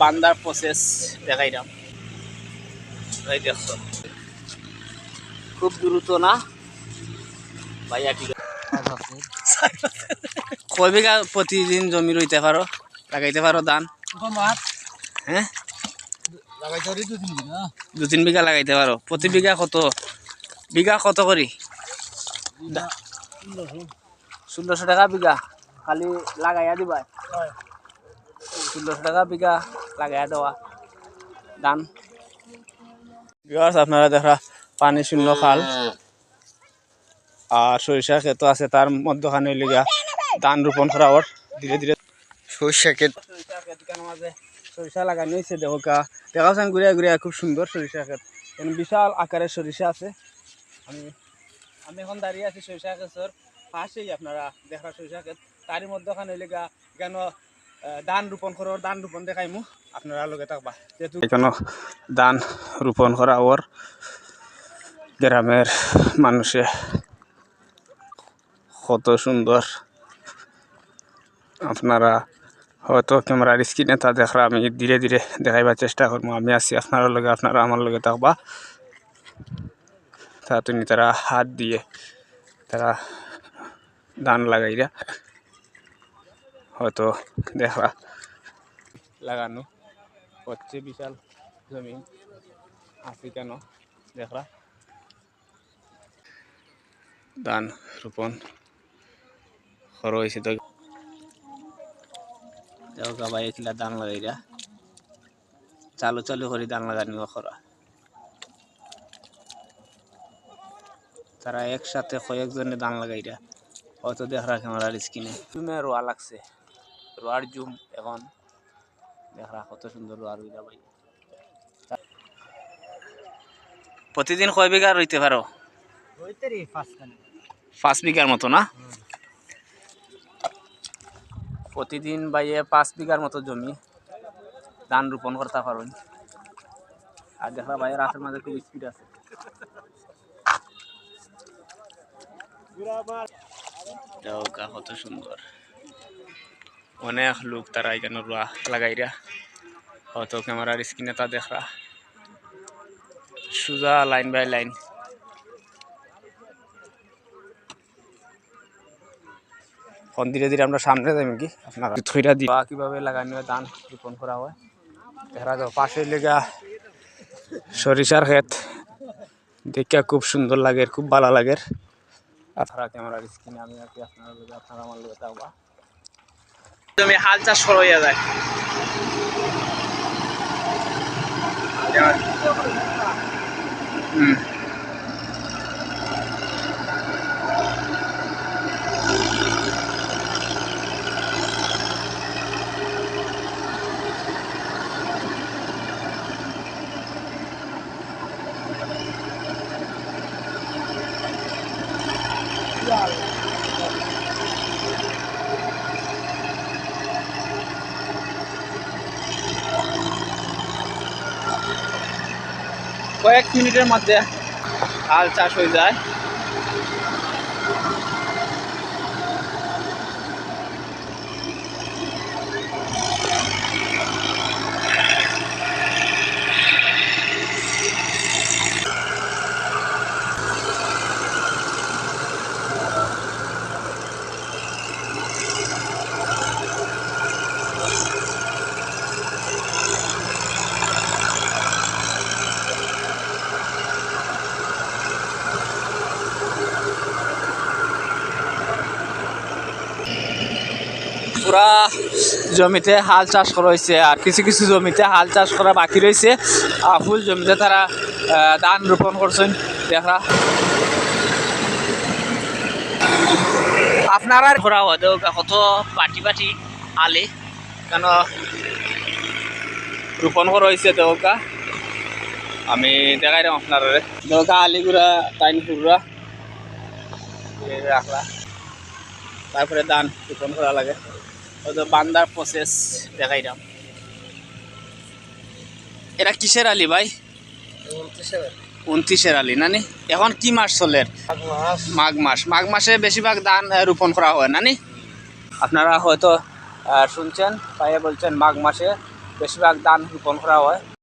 বান্দার প্রসেস দেখাইলাম এই দেখছ খুব দ্রুত না? ভাইয়া ঠিক কয়? বিঘা প্রতিদিন জমি রইতে পারো? লাগাইতে পারো ধান? হ্যাঁ? দু তিন বিঘা লাগাইতে পারো। প্রতি বিঘা কত? বিঘা কত করি? ষোলোশো টাকা বিঘা। খালি লাগাইয়া দিবা। ষোলোশো টাকা বিঘা। লাগাইয়া দেওয়া। ধান আপনারা দেখা পানি শূন্য খাল আর সরিষা ক্ষেত আছে তার মধ্যখানে লিগা ধান রোপণ করা ওর। ধীরে ধীরে সরিষা ক্ষেত। মাঝে সরিষা লাগানো হয়েছে দেখো কা। দেখাচ্ছেন ঘুরিয়া ঘুরিয়া খুব সুন্দর সরিষা ক্ষেত। এখানে বিশাল আকারের সরিষা আছে। আমি আমি এখন দাঁড়িয়ে আছি সরিষা ক্ষেতর পাশেই আপনারা দেখা সরিষা ক্ষেত। তারই মধ্যখানে লেগা কেন ধান রোপণ করার ধান রোপণ দেখাইমু আপনারা লগে থাকবা। যেহেতু এখানে ধান রোপণ করা ওর গ্রামের মানুষে কত সুন্দর আপনারা হয়তো ক্যামেরার স্ক্রিনে তা দেখরা আমি ধীরে ধীরে দেখাইবার চেষ্টা করব আমি আছি আপনার লগে আপনারা আমার লগে থাকবা। তা তুমি তারা হাত দিয়ে তারা ধান লাগাইরা হয়তো দেখরা লাগানো। হচ্ছে বিশাল জমি। আছে কেন? দেখরা ধান রোপণ। খর হয়েছে তো। দেখো গাবাই এখিলা ধান লাগাইরা। চালু চালু করে ধান লাগানি খরা। তারা একসাথে কয়েকজনে ধান লাগাইরা। হয়তো দেখরা ক্যামেরার স্ক্রিনে। রোয়া লাগছে। রোয়ার জুম এখন দেখরা কত সুন্দর রোয়া রইলা ভাই। প্রতিদিন কয় বিঘা রইতে পারো? পাঁচ বিঘার মতো না? প্রতিদিন বাইয়ে পাঁচ বিঘার মতো জমি ধান রোপণ করতে পারুন আর দেখা ভাই রাতের মাঝে খুব স্পিড আছে। কত সুন্দর। অনেক লোক তারা এখানে রোয়া লাগাইরা হয়তো ক্যামেরার স্ক্রিনে তা দেখরা। সোজা লাইন বাই লাইন। ফোন ধীরে ধীরে আমরা সামনে যাই কি? আপনারা থইরা দিই কীভাবে লাগানো হয় রোপণ করা হয়? দেখা যাও পাশের লেগা সরিষার ক্ষেত। দেখে খুব সুন্দর লাগে, খুব ভালো লাগে। আপনারা ক্যামেরার স্ক্রিনে আমি আর কি আপনারা আপনারা আমার লগে তুমি হাল চাষ সরাইয়া যায় হুম। কয়েক মিনিটের মধ্যে হাল চাষ হয়ে যায়। পুরা জমিতে হাল চাষ করা হয়েছে আর কিছু কিছু জমিতে হাল চাষ করা বাকি রয়েছে। আর ফুল জমিতে তারা ধান রোপণ করছেন। দেখা আপনারা হয় দেউকা কত পাটি পাটি আলে। কেন রোপণ করা হয়েছে দেউকা আমি দেখাই দিলাম আপনারা দেউকা আলিগুড়া টাইন ফুরা রাখলা। তারপরে ধান রোপণ করা লাগে। হয়তো বান্দার প্রসেস দেখাইলাম এটা কিসের আলি ভাই? উনত্রিশের আলি। নানি? এখন কি মাস চলে? মাঘ মাস। মাঘ মাসে। বেশিরভাগ ধান রোপণ করা হয় নানি? আপনারা হয়তো শুনছেন তাই বলছেন মাঘ মাসে বেশিরভাগ ধান রোপণ করা হয়।